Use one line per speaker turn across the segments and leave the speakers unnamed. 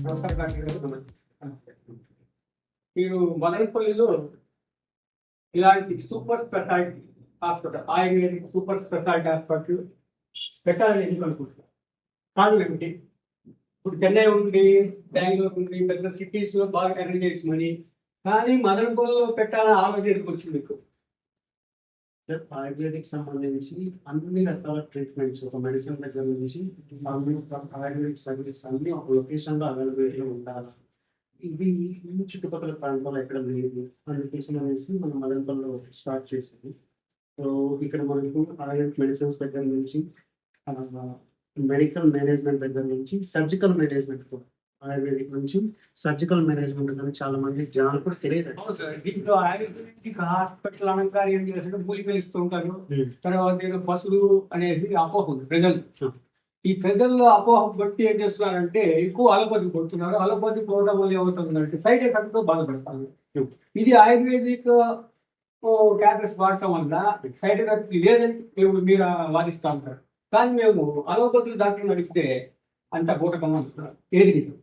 నమస్కారం మీరు మదనపల్లిలో ఇలాంటి super speciality hospital Ayurvedic super speciality hospital పెట్టాలని ఎందుకు అనుకుంటున్నారు? కారణం ఏమిటి ఇప్పుడు చెన్నై ఉంది బెంగళూరు ఉంది పెద్ద సిటీస్లో బాగా అరేంజ్ చేసి మనీ కానీ మదనపల్లిలో పెట్టాలని ఆలోచన ఎందుకు వచ్చింది మీకు?
సార్ ఆయుర్వేదిక్ సంబంధించి అన్ని రకాల ట్రీట్మెంట్స్ ఒక మెడిసిన్ దగ్గర నుంచి ఆయుర్వేదిక్ సర్వీస్ అన్ని ఒక లొకేషన్లో అవైలబిలిటీ ఉండాలి. ఇది ఈ చుట్టుపక్కల ప్రాంతాల్లో ఎక్కడ లేదు. అందుకోసం అనేసి మనం మదనపల్లిలో స్టార్ట్ చేసింది. సో ఇక్కడ మనకు ఆయుర్వేదిక్ మెడిసిన్స్ దగ్గర నుంచి మెడికల్ మేనేజ్మెంట్ దగ్గర నుంచి సర్జికల్ మేనేజ్మెంట్ కూడా ఆయుర్వేదిక్ నుంచి సర్జికల్ మేనేజ్మెంట్ కానీ చాలా మంది జనాలు కూడా తెలియదు.
దీంట్లో ఆయుర్వేదిక్ హాస్పిటల్ అనగానే ఏం చేస్తారు మూలికలు ఉంటారు. తర్వాత ఏదో పశువులు అనేసి అపోహ ఉంది ప్రజలు. ఈ ప్రజల్లో అపోహ బట్టి ఏం చేస్తున్నారంటే ఎక్కువ అలోపతి కొడుతున్నారు. అలోపతి పోవడం వల్ల ఏమవుతుందంటే సైడ్ ఎఫెక్ట్తో బాధపడతారు. ఇది ఆయుర్వేదిక్ టాబ్లెట్స్ వాడటం వల్ల సైడ్ ఎఫెక్ట్ లేదని మేము మీరు వాదిస్తూ ఉంటారు. కానీ మేము అలోపతి డాక్టర్ని అడిగితే అంత బూటకం అంటున్నారు ఏది నిజం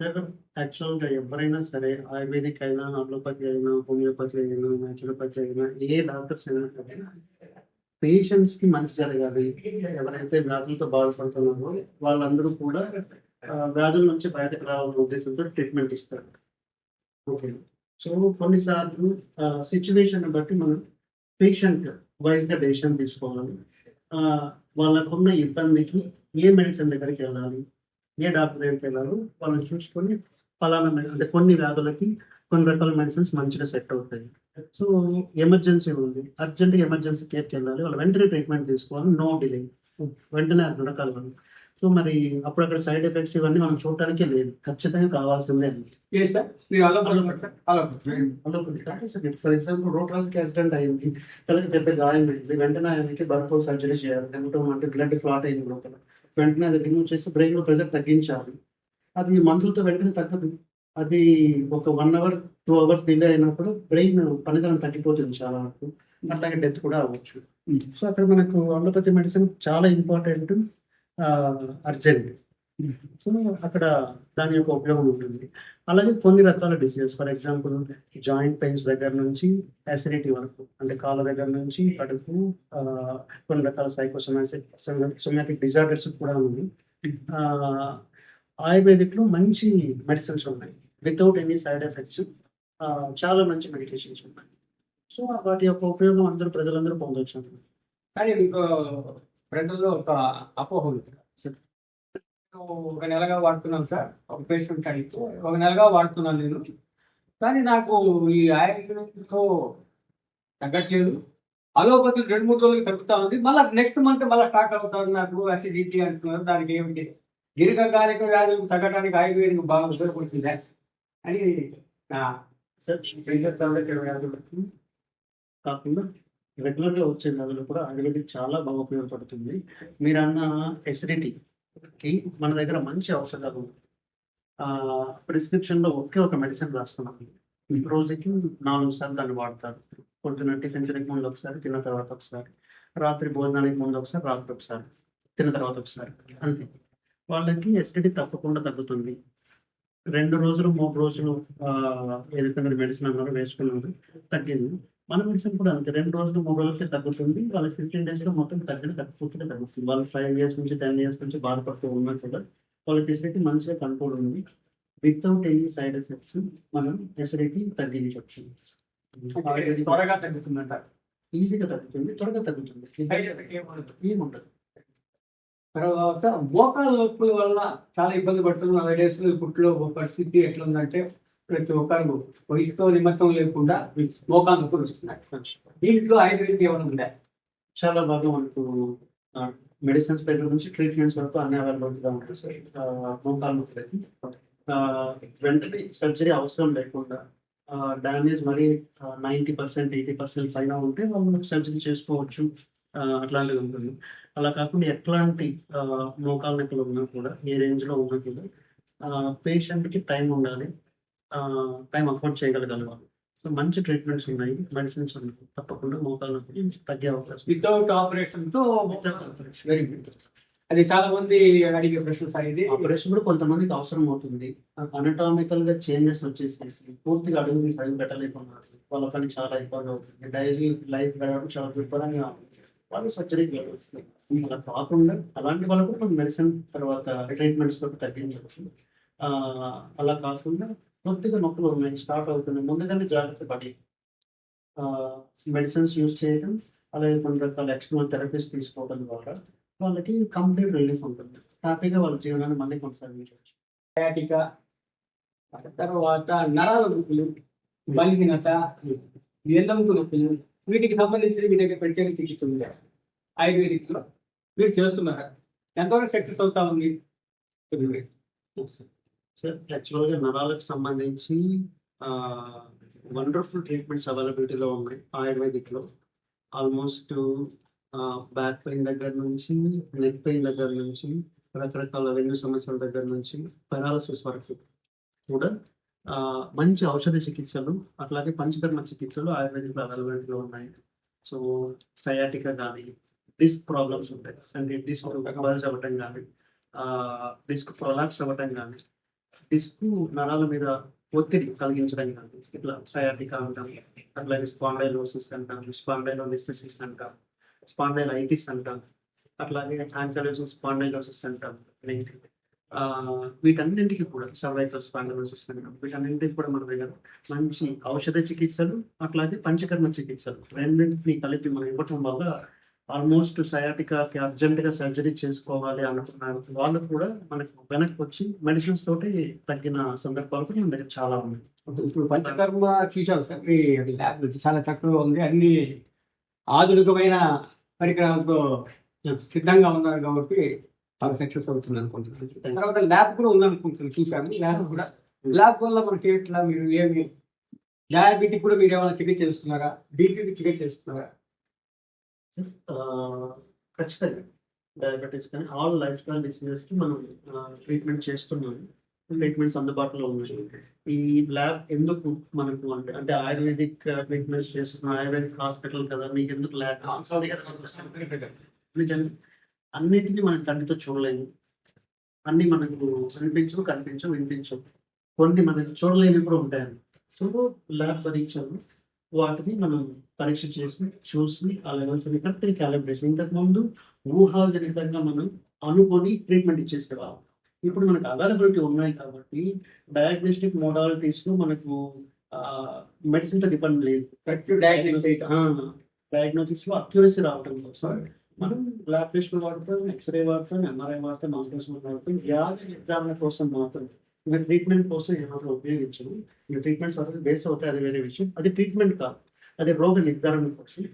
సార్ యాక్చువల్గా ఎవరైనా సరే ఆయుర్వేదిక్ అయినా అలోపతి అయినా హోమియోపతి అయినా న్యాచురోపతి అయినా ఏ డాక్టర్స్ అయినా సరే పేషెంట్స్కి మంచి జరగాలి. ఎవరైతే వ్యాధులతో బాధపడుతున్నారో వాళ్ళందరూ కూడా వ్యాధుల నుంచి బయటకు రావాలనే ఉద్దేశంతో ట్రీట్మెంట్ ఇస్తారు. ఓకే. సో కొన్నిసార్లు సిచ్యువేషన్ బట్టి మనం పేషెంట్ వైజ్గా డెసిషన్ తీసుకోవాలి. వాళ్ళకున్న ఇబ్బందికి ఏ మెడిసిన్ దగ్గరికి వెళ్ళాలి? ఏ డాక్టర్ దగ్గరికి వెళ్ళాలో వాళ్ళని చూసుకొని ఫలానా అంటే కొన్ని వ్యాధులకి కొన్ని రకాల మెడిసిన్స్ మంచిగా సెట్ అవుతాయి. సో ఎమర్జెన్సీ ఉంది. అర్జెంట్ ఎమర్జెన్సీ కేర్కి వెళ్ళాలి. వాళ్ళు వెంటనే ట్రీట్మెంట్ తీసుకోవాలి. నో డిలే వెంటనే అది దొరకాలి సో మరి అప్పుడు అక్కడ సైడ్ ఎఫెక్ట్స్ ఇవన్నీ మనం చూడటానికే లేదు. ఖచ్చితంగా కావాల్సిందే?
Allopathy
for example road traffic accident అయింది. తలకి పెద్ద గాయం అయింది. వెంటనే ఆయనకి బర్ఫ్ సర్జరీ చేయాలి. అంటే బ్లడ్ క్లాట్ అయింది లోపల. వెంటనే అది రిమూవ్ చేసి బ్రెయిన్లో ప్రెజర్ తగ్గించాలి. అది మందులతో వెంటనే తగ్గదు. అది ఒక one hour two hours delay అయినప్పుడు బ్రెయిన్ పనితనం తగ్గిపోతుంది చాలా వరకు. అట్లాగే డెత్ కూడా అవ్వచ్చు. సో అక్కడ మనకు అలోపతి మెడిసిన్ చాలా ఇంపార్టెంట్ అర్జెంట్ సో అక్కడ దాని యొక్క ఉపయోగం ఉంటుంది. అలాగే కొన్ని రకాల diseases for example joint pains దగ్గర నుంచి అసిడిటీ వరకు అంటే కాళ్ళ దగ్గర నుంచి కడుపు కొన్ని రకాల సైకోసోమాటిక్ సోమాటిక్ డిజార్డర్స్ కూడా ఉంది ఆయుర్వేదిక్లో ఆయుర్వేదిక్లో మంచి మెడిసిన్స్ ఉన్నాయి. వితౌట్ ఎనీ సైడ్ ఎఫెక్ట్స్ చాలా మంచి మెడికేషన్స్ ఉన్నాయి. సో వాటి యొక్క ఉపయోగం అందరూ ప్రజలందరూ పొందవచ్చు
కానీ ప్రజల్లో ఒక అపోహ ఒక నెలగా వాడుతున్నాను సార్. ఒక పేషెంట్ అయితే ఒక నెలగా వాడుతున్నాను నేను. కానీ నాకు ఈ ఆయుర్వేదంతో తగ్గట్లేదు. అలోపతి రెండు మూడు రోజులకి తగ్గుతా ఉంది. మళ్ళీ నెక్స్ట్ మంత్ మళ్ళీ స్టార్ట్ అవుతుంది నాకు అసిడిటీ అంటున్నారు. దానికి ఏమిటి? దీర్ఘకాలిక వ్యాధులకు తగ్గడానికి ఆయుర్వేదిక బాగా ఉపయోగపడుతుందా. అని
కాకుండా రెగ్యులర్గా వచ్చే నదులు కూడా ఆయుర్వేదిక్ చాలా బాగా ఉపయోగపడుతుంది. మీరు అన్న ఎసిడిటీ కి మన దగ్గర మంచి ఔషధాలు ప్రిస్క్రిప్షన్లో ఒకే ఒక మెడిసిన్ రాస్తున్నాం. రోజుకి నాలుగు సార్లు దాన్ని వాడతారు. పొద్దున్న టిఫిన్ తినక ముందు ఒకసారి తిన్న తర్వాత ఒకసారి. రాత్రి భోజనానికి ముందు ఒకసారి రాత్రి ఒకసారి. తిన్న తర్వాత ఒకసారి. అంతే. వాళ్ళకి ఎసిడిటీ తప్పకుండా తగ్గుతుంది. రెండు రోజులు మూడు రోజులు ఏదైతే మెడిసిన్ అన్నారో వేసుకున్నారు తగ్గింది. మన మెడిసిన్ కూడా అంతే. రెండు రోజులు మూడు రోజులకి తగ్గుతుంది. వాళ్ళకి ఫిఫ్టీన్ డేస్లో మొత్తం తగ్గిన తగ్గిపోతుంది తగ్గుతుంది. వాళ్ళు ఫైవ్ ఇయర్స్ నుంచి టెన్ ఇయర్స్ నుంచి బాధపడుతూ ఉన్నా కూడా వాళ్ళకి ఎసిడిటీ మంచిగా కంట్రోల్ ఉంది. వితౌట్ ఎనీ సైడ్ ఎఫెక్ట్స్ మనం ఎసిడిటీ తగ్గించవచ్చు.
త్వరగా తగ్గుతుందంట.
ఈజీగా తగ్గుతుంది. త్వరగా తగ్గుతుంది.
ఏముండదు? తర్వాత మోకాల నొప్పుల వల్ల చాలా ఇబ్బంది పడుతున్న డేస్లో ఇప్పట్లో పరిస్థితి ఎట్లా ఉందంటే ప్రతి ఒక్కరు వయసుతో నిమిత్తం లేకుండా మోకాల నొప్పులు వస్తున్నాయి దీంట్లో ఆయుర్వేదిక్ ఏమైనా ఉందా?
చాలా బాగా మనకు మెడిసిన్స్ దగ్గర నుంచి ట్రీట్మెంట్స్ వరకు అన్ని అవైలబుల్గా ఉంటుంది సార్. మోకాలు నొప్పులకి. వెంటనే సర్జరీ అవసరం లేకుండా డ్యామేజ్ మరి నైంటీ పర్సెంట్ ఎయిటీ పర్సెంట్ పైన ఉంటే మనం సర్జరీ చేసుకోవచ్చు. అట్లాంటిది ఉంటుంది. అలా కాకుండా ఎట్లాంటి ఆ, మోకాల నొప్పులు ఉన్నా కూడా ఏ రేంజ్లో ఉన్నా కూడా పేషెంట్కి టైం ఉండాలి. టైం అఫోర్డ్ చేయగలగాలి వాళ్ళు సో మంచి ట్రీట్మెంట్స్ ఉన్నాయి. మెడిసిన్స్ ఉన్నాయి. తప్పకుండా మోకాలు నొప్పి తగ్గే అవకాశం.
వితౌట్
ఆపరేషన్తో.
వెరీ గుడ్ అది చాలా మంది అడిగే ప్రశ్న సార్ ఇది.
ఆపరేషన్ కూడా కొంతమందికి అవసరం అవుతుంది. అనటామికల్గా చేంజెస్ వచ్చేసేసి పూర్తిగా అడుగు మీద అడుగు పెట్టలేకున్నారు వాళ్ళ పని చాలా ఇబ్బంది అవుతుంది. డైలీ లైఫ్ గడవడం చాలా దుర్భరంగా వాళ్ళు సర్జరీకి వెళ్ళవచ్చు. అలా కాకుండా అలాంటి వాళ్ళకు కూడా మనం మెడిసిన్ తర్వాత ట్రీట్మెంట్స్ తోటి తగ్గించవచ్చు. అలా కాకుండా కొద్దిగా నొప్పులు ఉన్నాయి. స్టార్ట్ అవుతున్నాయి. ముందుగానే జాగ్రత్త పడి మెడిసిన్స్ యూజ్ చేయడం అలాగే కొన్ని రకాల ఎక్స్టర్నల్ థెరపీస్ తీసుకోవడం ద్వారా వాళ్ళకి కంప్లీట్ రిలీఫ్ ఉంటుంది. హ్యాపీగా వాళ్ళ జీవనాన్ని మళ్ళీ కొనసాగించవచ్చు.
సయాటిక తర్వాత నరాల నొప్పులు బలిగినత ఎల్లముకు నొప్పులు వీటికి సంబంధించిన మీ దగ్గర ప్రత్యేక చికిత్స ఉంది? ఆయుర్వేదిక్లో మీరు చేస్తున్నారా. ఎంతవరకు సక్సెస్ అవుతా ఉంది?
సార్ యాక్చువల్గా నరాలకు సంబంధించి వండర్ఫుల్ ట్రీట్మెంట్స్ అవైలబిలిటీలో ఉన్నాయి. ఆయుర్వేదిక్లో. ఆల్మోస్ట్ బ్యాక్ పెయిన్ దగ్గర నుంచి నెక్ పెయిన్ దగ్గర నుంచి రకరకాల వెన్ను సమస్యల దగ్గర నుంచి పెరాలసిస్ వరకు కూడా మంచి ఔషధ చికిత్సలు అట్లాగే పంచకర్మ చికిత్సలు ఆయుర్వేదిక్ అవైలబిలిటీలో ఉన్నాయి. సో సయాటికా కానీ డిస్క్ ప్రాబ్లమ్స్ ఉంటాయి. అంటే డిస్క్ బల్జ్ అవ్వటం కానీ డిస్క్ ప్రొలాప్స్ అవ్వటం కానీ డిస్క్ నరాల మీద ఒత్తిడి కలిగించడం ఇట్లా సయాటికా అంటాం అట్లాగే స్పాండైలోసిస్ అంటాం స్పాండైలోనిస్థిసిస్ అంటాం స్పాండైలైటిస్ అంటాం అట్లాగే ఆంకలోసిస్ స్పాండైలోసిస్ అంటాం వీటన్నింటికి కూడా సర్వైకల్ స్పాండలోసిస్ అంటాం. వీటన్నింటికి కూడా మన దగ్గర మంచి ఔషధ చికిత్సలు అట్లాగే పంచకర్మ చికిత్సలు రెండింటిని కలిపి మనం ఇవ్వటం వల్ల ఆల్మోస్ట్ సయాటికాకి అర్జెంట్గా సర్జరీ చేసుకోవాలి అనుకున్నారు. వాళ్ళు కూడా మనకు వెనక్కి వచ్చి మెడిసిన్స్ తోటి తగ్గిన సందర్భాలు కూడా మన దగ్గర చాలా ఉన్నాయి.
ఇప్పుడు పంచకర్మ చూశాను సార్. మీ ల్యాబ్ చాలా చక్కగా ఉంది. అన్ని ఆధునికమైన పరికరాలతో సిద్ధంగా ఉన్నారు కాబట్టి చాలా సక్సెస్ అవుతుంది అనుకుంటున్నాను. తర్వాత ల్యాబ్ కూడా ఉంది అనుకుంటున్నాను చూశాను ల్యాబ్ కూడా ల్యాబ్ వల్ల మనకి ఎట్లా మీరు ఏమి డయాబెటిక్ కూడా మీరు ఏమైనా చికిత్స చేస్తున్నారా? బీపీకి చికిత్స చేస్తున్నారా?
ఖచ్చితంగా. డయాబెటీస్ కానీ ఆల్ లైఫ్ స్టైల్ డిసీజెస్కి మనం ట్రీట్మెంట్ చేస్తున్నాం ట్రీట్మెంట్స్ అందుబాటులో ఉన్నాయి. ఈ ల్యాబ్ ఎందుకు మనకు అంటే అంటే ఆయుర్వేదిక్ ట్రీట్మెంట్స్ చేస్తున్న ఆయుర్వేదిక్ హాస్పిటల్ కదా మీకు ఎందుకు ల్యాబ్ అన్నిటినీ మనం కంటితో చూడలేము. అన్ని మనకు కనిపించవు కనిపించవు వినిపించవు. కొన్ని మనకు చూడలేని కూడా ఉంటాయి సో ల్యాబ్ పరీక్షలు వాటిని మనం పరీక్ష చేసి చూసి ఆ లెవెల్స్ కరెక్ట్ క్యాలిబ్రేషన్ ఇంతకు ముందు ఊహాజనితంగా మనం అనుకొని ట్రీట్మెంట్ ఇచ్చేసేవాళ్ళం. ఇప్పుడు మనకు అవైలబిలిటీ ఉన్నాయి కాబట్టి డయాగ్నోస్టిక్ మోడాలిటీస్లో మనకు మెడిసిన్తో డిపెండ్ లేదు. డయాగ్నోసిస్లో అక్యురసీ రావడం కోసం మనం ల్యాబ్ టెస్ట్ వాడతాం ఎక్స్రే వాడతాం ఎంఆర్ఐ వాడతాం అల్ట్రాసౌండ్ వాడతాం వ్యాధి నిర్ధారణ కోసం మాత్రం ఇంకా ట్రీట్మెంట్ కోసం ఏమాత్రం ఉపయోగించము ఇంకా ట్రీట్మెంట్స్ అసలు బేస్ అవుతాయి అది వేరే విషయం. అది ట్రీట్మెంట్ కాదు. అది రోగ నిర్ధారణ కోసం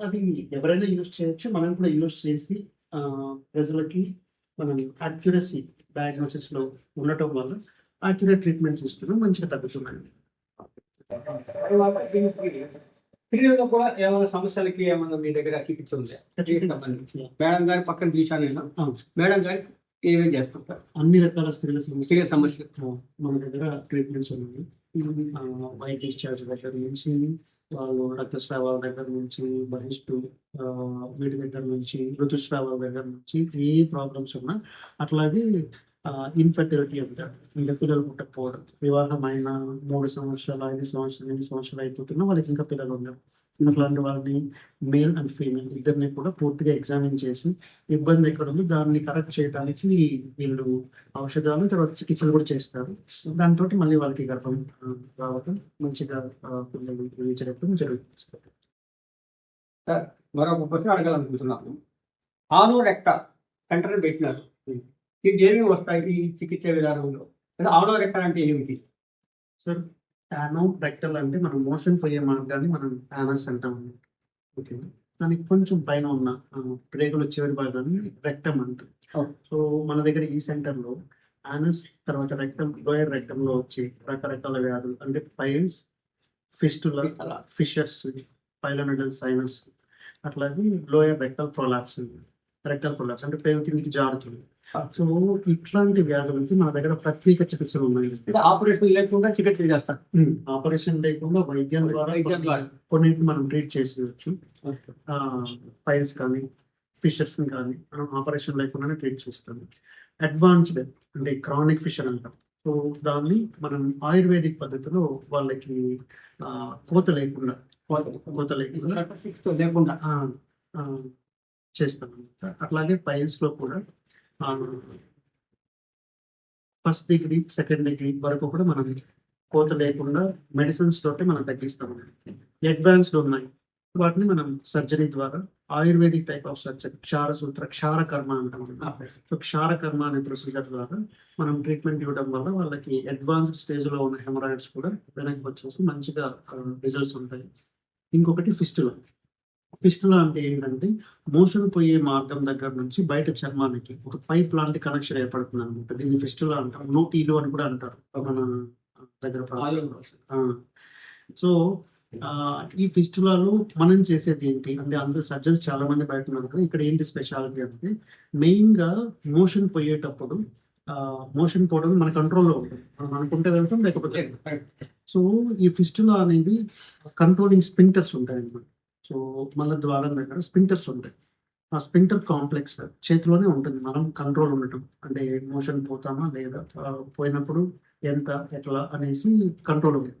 అది ఎవరైనా యూజ్ చేయొచ్చు. మనం కూడా యూజ్ చేసి ప్రజలకి మనం యాక్యురసీ డయాగ్నోసిస్లో ఉండటం వల్ల యాక్యురేట్ ట్రీట్మెంట్స్ ఇస్తున్నాం. మంచిగా తగ్గుతున్నాయి.
పిల్లల్లో కూడా ఏమైనా సమస్యలకి ఏమైనా మీ దగ్గర చికిత్స ఉందా? మేడం గారి పక్కన చూశాను నేను. మేడం గారి ఏమేం చేస్తుంటారు
అన్ని రకాల స్త్రీల సమస్యలు. ఆ, మన దగ్గర ట్రీట్మెంట్స్ ఉన్నాయి. వైట్ డిశ్చార్జ్ దగ్గర నుంచి వాళ్ళు రక్తస్రావాల దగ్గర నుంచి బహిష్టు వీటి దగ్గర నుంచి ఋతుస్రావాల దగ్గర నుంచి ఏ ప్రాబ్లమ్స్ ఉన్నా అట్లాగే ఇన్ఫర్టిలిటీ అంటారు ఇంకా పిల్లలు పుట్టకపోవడం. వివాహమైన మూడు సంవత్సరాలు ఐదు సంవత్సరాలు ఎనిమిది సంవత్సరాలు అయిపోతున్నా వాళ్ళకి ఇంకా పిల్లలు ఉండరు అట్లాంటి వాళ్ళని మేల్ అండ్ ఫీమేల్ ఇద్దరిని కూడా పూర్తిగా ఎగ్జామిన్ చేసి ఇబ్బంది ఎక్కడ ఉంది దాన్ని కరెక్ట్ చేయడానికి వీళ్ళు ఔషధాలు తర్వాత చికిత్సలు కూడా చేస్తారు. దాంతో మళ్ళీ వాళ్ళకి గర్భం రావటం మంచిగా పిల్లలు పెరిగించడం జరుగుతుంది.
మరొక ప్రశ్న అడగాలనుకుంటున్నాను ఆనో రెక్ట సెంటర్ పెట్టినారు. దీనికి ఏమేమి వస్తాయి ఈ చికిత్స విధానంలో? ఆనో రెక్ట అంటే ఏమిటి?
సార్ యానో రెక్టల్ అంటే మనం మోషన్ పోయే మార్గాన్ని మనం యానస్ అంటాం ఓకే దానికి కొంచెం పైన ఉన్న ప్రేగుల చివరి భాగాన్ని రెక్టమ్ అంటాం. సో మన దగ్గర ఈ సెంటర్లో యానస్ తర్వాత రెక్టమ్ లోయర్ రెక్టమ్లో వచ్చి రకరకాల వ్యాధులు అంటే piles fistula. Fissures pilonidal sinus అట్లాగే lower rectal prolapse rectal prolapse అంటే పేరు కిందికి జారుతుంది. సో ఇట్లాంటి వ్యాధులకి మన దగ్గర ప్రత్యేక చికిత్సలు ఉన్నాయి.
ఆపరేషన్ లేకుండా చికిత్స చేస్తారు
ఆపరేషన్ లేకుండా వైద్యం ద్వారా. కొన్నింటిని మనం ట్రీట్ చేసేయచ్చు. ఫైల్స్ కానీ ఫిషర్స్ కానీ మనం ఆపరేషన్ లేకుండానే ట్రీట్ చేస్తాము. అడ్వాన్స్డ్ అంటే క్రానిక్ ఫిషర్ అంటాం. సో దాన్ని మనం ఆయుర్వేదిక్ పద్ధతిలో వాళ్ళకి కోత లేకుండా కోత లేకుండా
లేకుండా.
చేస్తాం. అట్లాగే పైల్స్లో కూడా ఫస్ట్ డిగ్రీ సెకండ్ డిగ్రీ వరకు కూడా మనం కోత లేకుండా మెడిసిన్స్ తోటి మనం తగ్గిస్తాం. అడ్వాన్స్డ్ ఉన్నాయి. వాటిని మనం సర్జరీ ద్వారా ఆయుర్వేదిక్ టైప్ ఆఫ్ సర్జరీ క్షార సూత్ర క్షార కర్మ అంటాం. సో క్షార కర్మ అనే ప్రొసీజర్ ద్వారా మనం ట్రీట్మెంట్ ఇవ్వడం వల్ల వాళ్ళకి అడ్వాన్స్డ్ స్టేజ్లో ఉన్న హెమరాయిడ్స్ కూడా వెనక్కి వచ్చేసి మంచిగా రిజల్ట్స్ ఉంటాయి. ఇంకొకటి ఫిస్టులా ఫిస్టులా అంటే ఏంటంటే మోషన్ పోయే మార్గం దగ్గర నుంచి బయట చర్మానికి ఒక పైప్ లాంటి కనెక్షన్ ఏర్పడుతుంది అనమాట దీన్ని ఫిస్టులా అంటాం. నోటీలు అని కూడా అంటారు. మన దగ్గర సో ఈ ఫిస్టులాలో మనం చేసేది ఏంటి? అంటే అందరూ సర్జన్స్ చాలా మంది బయట ఉన్నారు కదా ఇక్కడ ఏంటి స్పెషాలిటీ అంటే మెయిన్గా మోషన్ పోయేటప్పుడు మోషన్ పోవడం మన కంట్రోల్లో ఉంటుంది. మనం అనుకుంటే వెళ్తాం లేకపోతే. సో ఈ ఫిస్టులా అనేది కంట్రోలింగ్ స్పింటర్స్ ఉంటాయి అన్నమాట సో మన ద్వారం దగ్గర స్పింటర్స్ ఉంటాయి. ఆ స్పింటర్ కాంప్లెక్స్ చేతిలోనే ఉంటుంది. మనం కంట్రోల్ ఉండటం. అంటే మోషన్ పోతామా లేదా? పోయినప్పుడు ఎంత ఎట్లా అనేసి కంట్రోల్ ఉంది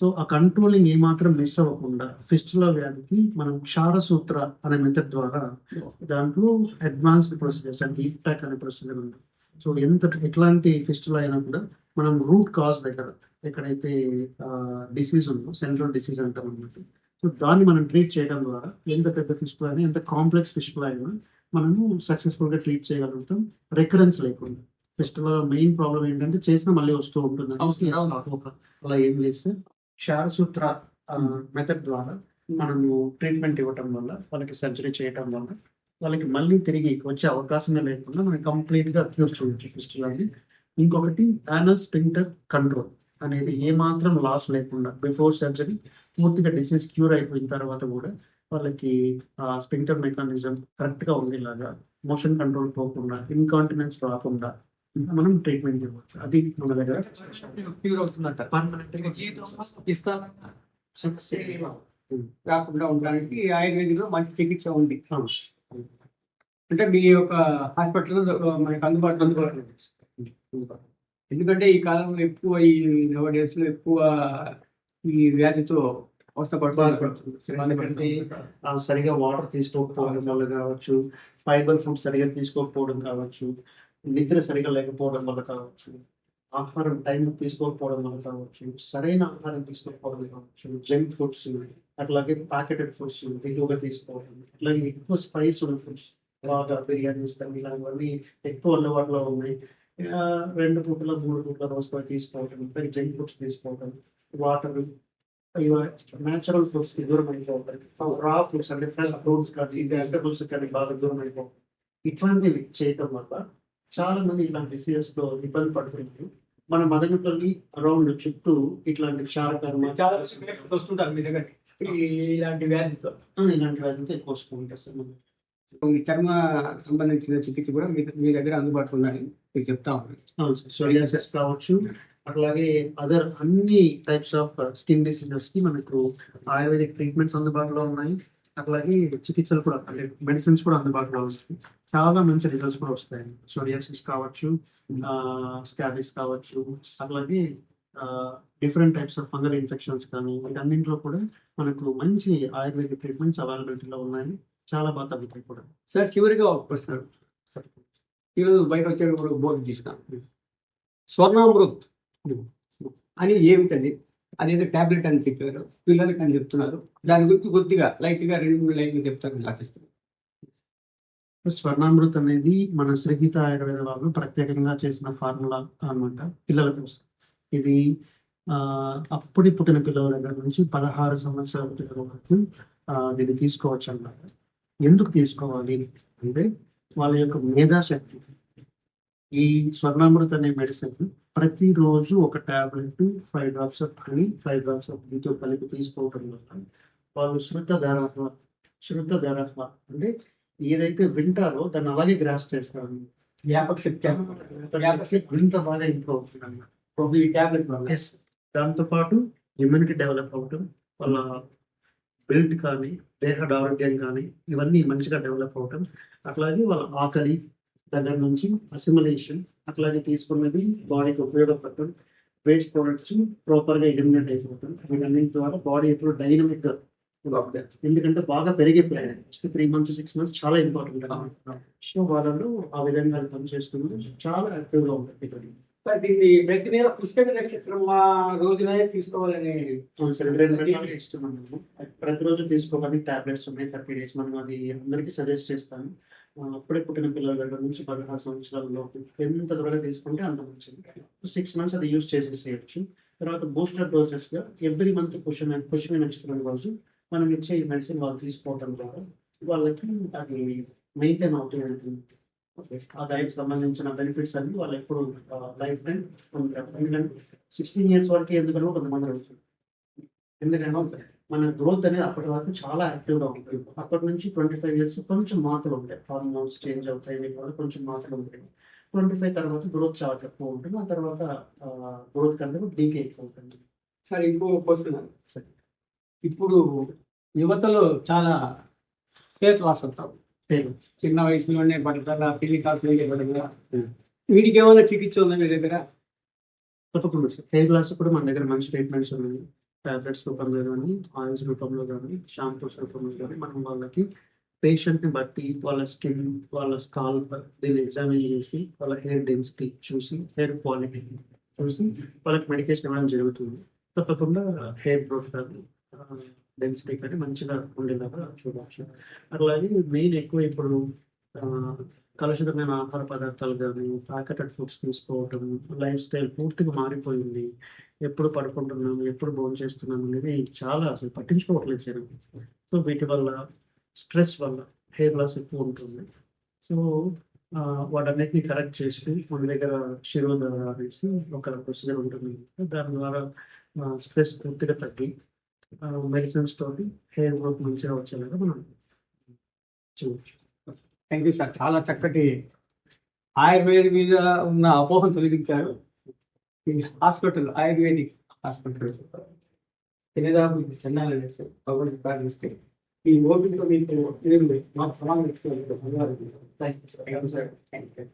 సో ఆ కంట్రోలింగ్ ఏమాత్రం మిస్ అవ్వకుండా ఫిస్టులా వ్యాధికి మనం క్షార సూత్ర అనే మెథడ్ ద్వారా దాంట్లో అడ్వాన్స్డ్ ప్రొసీజర్స్ అంటే ఈఫ్టాక్ అనే ప్రొసీజర్ ఉంది. సో ఎంత ఎట్లాంటి ఫిస్టులా అయినా కూడా మనం రూట్ కాజ్ దగ్గర ఎక్కడైతే డిసీజ్ ఉందో సెంట్రల్ డిసీజ్ అంటాం అన్నమాట సో దాన్ని మనం ట్రీట్ చేయడం ద్వారా ఎంత పెద్ద ఫిస్టులా అయినా ఎంత కాంప్లెక్స్ ఫిస్టులా అయినా మనము సక్సెస్ఫుల్గా ట్రీట్ చేయగలుగుతాం. రికరెన్స్ లేకుండా. ఫిస్టులా మెయిన్ ప్రాబ్లం ఏంటంటే చేసినా మళ్ళీ వస్తూ ఉంటుంది అలా ఏం చేస్తే క్షారసూత్ర మెథడ్ ద్వారా మనము ట్రీట్మెంట్ ఇవ్వటం వల్ల వాళ్ళకి సర్జరీ చేయటం వల్ల వాళ్ళకి మళ్ళీ తిరిగి వచ్చే అవకాశమే లేకుండా మనం కంప్లీట్గా క్యూర్ చేయొచ్చు ఫిస్టులాని ఇంకొకటి యానల్ స్పింటర్ కంట్రోల్ అనేది ఏ మాత్రం లాస్ లేకుండా బిఫోర్ సర్జరీ పూర్తిగా డిసీజ్ క్యూర్ అయిపోయిన తర్వాత కూడా వాళ్ళకి ఆ స్పింటర్ మెకానిజం కరెక్ట్గా ఉండేలాగా మోషన్ కంట్రోల్ పోకుండా ఇన్కాంటినెన్స్ రాకుండా మనం ట్రీట్మెంట్ ఇవ్వచ్చు అది మన దగ్గర
ప్యూర్ అవుతుందంట.
పర్మనెంట్
ఇక జీవితం ఇస్తాను రాకుండా ఉండడానికి ఆయుర్వేదిక్లో మంచి చికిత్స ఉంది. అంటే మీ యొక్క హాస్పిటల్లో మనకి అందుబాటులో అందుబాటులో. ఎందుకంటే ఈ కాలంలో ఎక్కువ ఈ నవ డేస్లో ఎక్కువ ఈ వ్యాధితో అవస్థపడుతుంది
సరిగా వాటర్ తీసుకోకపోవడం వల్ల కావచ్చు ఫైబర్ ఫుడ్ సరిగా తీసుకోకపోవడం కావచ్చు నిద్ర సరిగా లేకపోవడం వల్ల కావచ్చు ఆహారం టైం తీసుకోకపోవడం వల్ల కావచ్చు సరైన ఆహారం తీసుకోకపోవడం కావచ్చు జంక్ ఫుడ్స్ అట్లాగే ప్యాకెటెడ్ ఫుడ్స్ ఎక్కువగా తీసుకోవడం అట్లాగే ఎక్కువ స్పైస్ ఉన్న ఫుడ్స్ బాగా బిర్యానీస్ కానీ ఇలాంటివన్నీ ఎక్కువ అందుబాటులో ఉన్నాయి. రెండు పూటల మూడు పూటల రోజుగా తీసుకోవడం ఇంకా జంక్ ఫుడ్స్ తీసుకోవడం వాటర్ న్యాచురల్ ఫుడ్స్కి దూరం అయిపోవడం రా ఫుడ్స్ అంటే ఫ్రెష్ ఫ్రూట్స్ కానీ వెజిటబుల్స్ కానీ బాగా దూరం అయిపోవడం ఇట్లాంటివి చేయటం వల్ల చాలా మంది ఇట్లాంటి డిసీజెస్లో ఇబ్బంది పడుతున్నారు మన మదనపల్లి అరౌండ్ చుట్టూ ఇట్లాంటి క్షారకర్మ
చాలా వస్తుంటారు మీ దగ్గర ఇలాంటి వ్యాధితో.
ఇలాంటి వ్యాధులతో ఎక్కువ వస్తుంటారు సార్. మనకి.
ఈ చర్మ సంబంధించిన చికిత్స కూడా మీ దగ్గర అందుబాటులో ఉందని మీకు చెప్తా ఉన్నాను
సోరియాసిస్ కావచ్చు అట్లాగే అదర్ అన్ని టైప్స్ ఆఫ్ స్కిన్ డిసీజెస్కి మనకు ఆయుర్వేదిక్ ట్రీట్మెంట్స్ అందుబాటులో ఉన్నాయి. అట్లాగే చికిత్సలు కూడా అంటే మెడిసిన్స్ కూడా అందుబాటులో ఉన్నాయి. చాలా మంచి రిజల్ట్స్ కూడా వస్తాయి సోరియాసిస్ కావచ్చు స్కాబిస్ కావచ్చు అట్లాగే different types of fungal infections కానీ వీటన్నింటిలో కూడా మనకు మంచి ఆయుర్వేదిక్ ట్రీట్మెంట్స్ అవైలబిలిటీలో ఉన్నాయి. చాలా బాగా తగ్గుతాయి కూడా.
సార్ చివరిగా ఒక ప్రశ్న. ఈరోజు బయట వచ్చేటప్పుడు బోర్డు తీసుకున్నాను స్వర్ణామృత్. అని ఏమిటది? అదేదో టాబ్లెట్ అని చెప్పారు. పిల్లలకి అని చెప్తున్నారు. దాని గురించి కొద్దిగా లైట్గా రెండు మూడు లైట్లు చెప్తారని ఆశిస్తున్నాను.
స్వర్ణామృత్ అనేది మన శ్రీహిత ఆయుర్వేద వాళ్ళు ప్రత్యేకంగా చేసిన ఫార్ములా అన్నమాట. పిల్లల కోసం. ఇది ఆ అప్పుడి పుట్టిన పిల్లల దగ్గర నుంచి పదహారు సంవత్సరాల పిల్లల వరకు ఆ, దీన్ని తీసుకోవచ్చు అన్నమాట. ఎందుకు తీసుకోవాలి అంటే వాళ్ళ యొక్క మేధాశక్తి. ఈ స్వర్ణామృత్ అనే మెడిసిన్ ప్రతిరోజు ఒక tablet five drops of honey five drops ఆఫ్తో కలిపి తీసుకోవడం వల్ల వాళ్ళు శృత ధరహ శృత ధరహ అంటే ఏదైతే వింటారో దాన్ని అలాగే గ్రాస్ చేస్తారు.
జ్ఞాపక శక్తి.
అంత బాగా ఇంప్రూవ్ అవుతుంది అన్నమాట.
ఈ టాబ్లెట్ వల్ల.
దాంతో పాటు ఇమ్యూనిటీ డెవలప్ అవటం వాళ్ళ బిల్డ్ కానీ దేహ ఆరోగ్యం కానీ ఇవన్నీ మంచిగా డెవలప్ అవటం అట్లాగే వాళ్ళ ఆకలి దగ్గర నుంచి అసిమిలేషన్ అట్లాగే తీసుకున్నది బాడీకి ఉపయోగపడటం వేస్ట్ ప్రొడక్ట్స్ ప్రాపర్గా ఎలిమినేట్ అయిపోవటం వీటన్నిటి ద్వారా బాడీ ఎప్పుడు డైనమిక్. ఎందుకంటే బాగా పెరిగిపోయాయి. First three months six months చాలా ఇంపార్టెంట్ సో వాళ్ళలో ఆ విధంగా అది పనిచేస్తుంది చాలా యాక్టివ్గా ఉంటుంది.
సార్ దీన్ని ప్రతి పుష్కర నక్షత్రం ఆ రోజునే తీసుకోవాలని
అవును రెండు ప్రతిరోజు తీసుకోవడానికి టాబ్లెట్స్ ఉన్నాయి థర్టీ డేస్ మనం అది అందరికీ సజెస్ట్ చేస్తాను అప్పుడే పుట్టిన పిల్లల దగ్గర నుంచి పదహారు సంవత్సరాల లోపు ఎంత త్వరగా తీసుకుంటే అంత మంచిది. సిక్స్ మంత్స్ అది యూస్ చేసేసేయచ్చు. తర్వాత బూస్టర్ డోసెస్గా ఎవ్రీ మంత్ పుష్యమైన పుష్యమైన నక్షత్రం రోజు మనం ఇచ్చే ఈ మెడిసిన్ వాళ్ళు తీసుకోవడం ద్వారా వాళ్ళకి అది మెయింటైన్ అవుతుంది ఓకే ఆ దానికి సంబంధించిన బెనిఫిట్స్ అన్ని వాళ్ళు ఎప్పుడు లైఫ్ టైం ఉంటారు ఎందుకంటే సిక్స్టీన్ ఇయర్స్ వరకు ఎందుకనో కొంతమంది అడుగుతుంది ఎందుకంటే మన గ్రోత్ అనేది అప్పటి వరకు చాలా యాక్టివ్గా ఉంటుంది. అప్పటి నుంచి ట్వంటీ ఫైవ్ ఇయర్స్ కొంచెం మార్పులు ఉంటాయి. హార్మోన్స్ చేంజ్ అవుతాయి వీటి వల్ల కొంచెం మార్పులు ఉంటాయి. ట్వంటీ ఫైవ్ తర్వాత గ్రోత్ చాలా తక్కువ ఉంటుంది. ఆ తర్వాత గ్రోత్ కంటే డీకే ఎక్కువ ఉంటుంది.
సార్ ఇంకో క్వశ్చన్ సార్. ఇప్పుడు యువతలో చాలా హెయిర్ లాస్
పేరు
చిన్న వయసులోనే పడతార పెళ్ళి కాసు పడగా వీటికి ఏమైనా చికిత్స ఉందా మీ దగ్గర?
తప్పకుండా సార్. హెయిర్ లాస్ కూడా మన దగ్గర మంచి ట్రీట్మెంట్స్ ఉన్నాయి. టాబ్లెట్స్ రూపంలో కానీ ఆయిల్స్ రూపంలో కానీ షాంపూస్ రూపంలో కానీ మనం వాళ్ళకి పేషెంట్ని బట్టి వాళ్ళ స్కిన్ వాళ్ళ స్కాల్ దీన్ని ఎగ్జామిన్ చేసి వాళ్ళ హెయిర్ డెన్సిటీ చూసి హెయిర్ క్వాలిటీ చూసి వాళ్ళకి మెడికేషన్ ఇవ్వడం జరుగుతుంది. తప్పకుండా హెయిర్ గ్రోత్ కానీ డెన్సిటీ కానీ మంచిగా ఉండేలాగా చూడవచ్చు అట్లాగే మెయిన్ ఎక్కువ ఇప్పుడు కలుషితమైన ఆహార పదార్థాలు కానీ ప్యాకెటెడ్ ఫుడ్స్ తీసుకోవటం లైఫ్ స్టైల్ పూర్తిగా మారిపోయింది. ఎప్పుడు పడుకుంటున్నాము ఎప్పుడు భోజనం చేస్తున్నాం అనేది చాలా అసలు పట్టించుకోవట్లేదు జనం. సో వీటి వల్ల స్ట్రెస్ వల్ల హెయిర్ లాస్ ఎక్కువ ఉంటుంది. సో వాటన్నిటిని కరెక్ట్ చేసి మన దగ్గర శిరోధర అనేసి ఒక ప్రొసీజర్ ఉంటుంది. దాని ద్వారా స్ట్రెస్ పూర్తిగా తగ్గి మెడిసిన్స్ తోటి హెయిర్ గ్రోత్ మంచిగా వచ్చేలాగా మనం చేయవచ్చు.
థ్యాంక్ యూ సార్ చాలా చక్కటి ఆయుర్వేద మీద ఉన్న అపోహం తొలగించారు. ఈ హాస్పిటల్ ఆయుర్వేదిక్ హాస్పిటల్. తెలియదాపు చెందాలండి సార్ భగవంతుడు ప్రార్థిస్తే ఈ ఓపిక మీకు మీరు మాకు సమాధానం ఇస్తున్నందుకు ధన్యవాదాలు. Thank you sir thank you